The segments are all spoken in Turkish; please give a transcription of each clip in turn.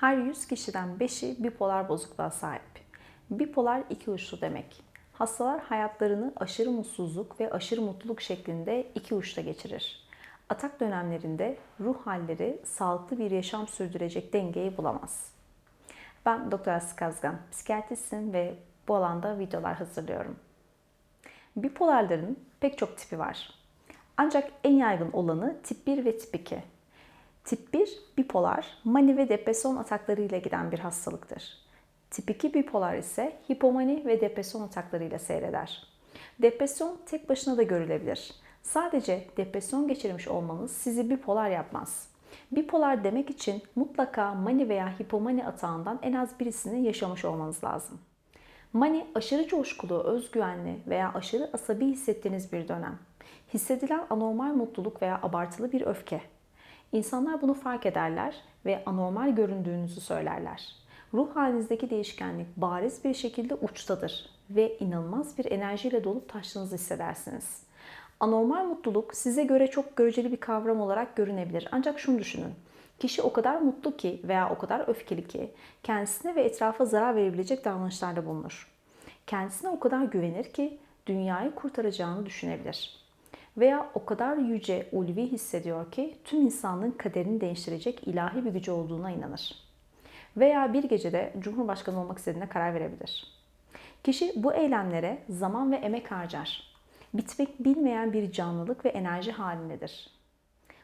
Her 100 kişiden 5'i bipolar bozukluğa sahip. Bipolar iki uçlu demek. Hastalar hayatlarını aşırı mutsuzluk ve aşırı mutluluk şeklinde iki uçta geçirir. Atak dönemlerinde ruh halleri sağlıklı bir yaşam sürdürecek dengeyi bulamaz. Ben Doktor Aslı Kazgan, psikiyatristim ve bu alanda videolar hazırlıyorum. Bipolarların pek çok tipi var. Ancak en yaygın olanı tip 1 ve tip 2. Tip 1 bipolar, mani ve depresyon ataklarıyla giden bir hastalıktır. Tip 2 bipolar ise hipomani ve depresyon ataklarıyla seyreder. Depresyon tek başına da görülebilir. Sadece depresyon geçirmiş olmanız sizi bipolar yapmaz. Bipolar demek için mutlaka mani veya hipomani atağından en az birisini yaşamış olmanız lazım. Mani aşırı coşkulu, özgüvenli veya aşırı asabi hissettiğiniz bir dönem. Hissedilen anormal mutluluk veya abartılı bir öfke. İnsanlar bunu fark ederler ve anormal göründüğünüzü söylerler. Ruh halinizdeki değişkenlik bariz bir şekilde uçtadır ve inanılmaz bir enerjiyle dolup taştığınızı hissedersiniz. Anormal mutluluk size göre çok göreceli bir kavram olarak görünebilir. Ancak şunu düşünün. Kişi o kadar mutlu ki veya o kadar öfkeli ki kendisine ve etrafa zarar verebilecek davranışlarda bulunur. Kendisine o kadar güvenir ki dünyayı kurtaracağını düşünebilir. Veya o kadar yüce, ulvi hissediyor ki tüm insanlığın kaderini değiştirecek ilahi bir gücü olduğuna inanır. Veya bir gecede Cumhurbaşkanı olmak istediğine karar verebilir. Kişi bu eylemlere zaman ve emek harcar. Bitmek bilmeyen bir canlılık ve enerji halindedir.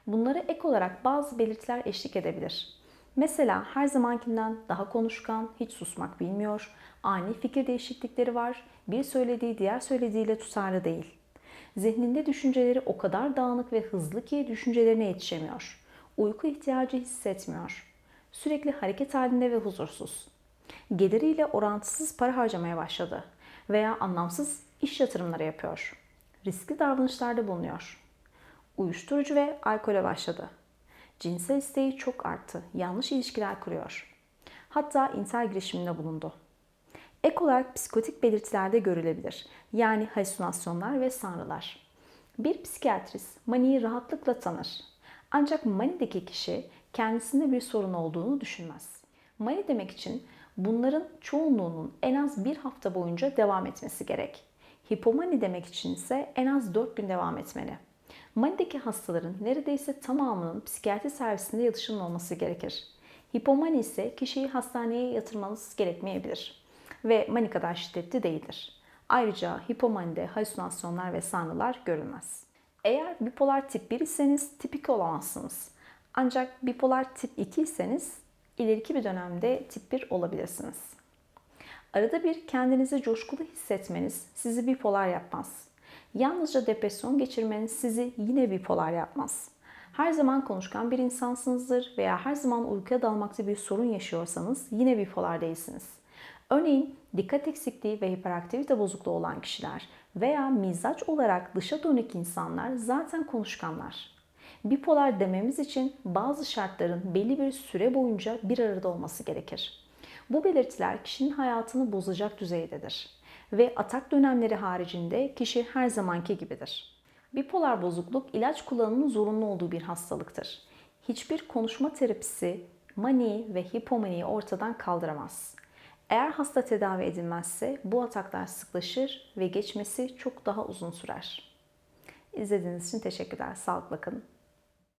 Bunlara ek olarak bazı belirtiler eşlik edebilir. Mesela her zamankinden daha konuşkan, hiç susmak bilmiyor, ani fikir değişiklikleri var, bir söylediği diğer söylediğiyle tutarlı değil. Zihninde düşünceleri o kadar dağınık ve hızlı ki düşüncelerine yetişemiyor. Uyku ihtiyacı hissetmiyor. Sürekli hareket halinde ve huzursuz. Geliriyle orantısız para harcamaya başladı veya anlamsız iş yatırımları yapıyor. Riskli davranışlarda bulunuyor. Uyuşturucu ve alkole başladı. Cinsel isteği çok arttı. Yanlış ilişkiler kuruyor. Hatta intihar girişiminde bulundu. Ek olarak psikotik belirtilerde görülebilir. Yani halüsinasyonlar ve sanrılar. Bir psikiyatrist maniyi rahatlıkla tanır. Ancak manideki kişi kendisinde bir sorun olduğunu düşünmez. Mani demek için bunların çoğunluğunun en az bir hafta boyunca devam etmesi gerek. Hipomani demek için ise en az 4 gün devam etmeli. Mani'deki hastaların neredeyse tamamının psikiyatri servisinde yatışının olması gerekir. Hipomani ise kişiyi hastaneye yatırmanız gerekmeyebilir ve mani kadar şiddetli değildir. Ayrıca hipomanide halüsinasyonlar ve sanrılar görülmez. Eğer bipolar tip 1 iseniz tip 2 olamazsınız. Ancak bipolar tip 2 iseniz ileriki bir dönemde tip 1 olabilirsiniz. Arada bir kendinizi coşkulu hissetmeniz sizi bipolar yapmaz. Yalnızca depresyon geçirmeniz sizi yine bipolar yapmaz. Her zaman konuşkan bir insansınızdır veya her zaman uykuya dalmakta bir sorun yaşıyorsanız yine bipolar değilsiniz. Örneğin dikkat eksikliği ve hiperaktivite bozukluğu olan kişiler veya mizaç olarak dışa dönük insanlar zaten konuşkanlar. Bipolar dememiz için bazı şartların belli bir süre boyunca bir arada olması gerekir. Bu belirtiler kişinin hayatını bozacak düzeydedir ve atak dönemleri haricinde kişi her zamanki gibidir. Bipolar bozukluk ilaç kullanımının zorunlu olduğu bir hastalıktır. Hiçbir konuşma terapisi mani ve hipomaniyi ortadan kaldıramaz. Eğer hasta tedavi edilmezse bu ataklar sıklaşır ve geçmesi çok daha uzun sürer. İzlediğiniz için teşekkürler. Sağlıkla kalın.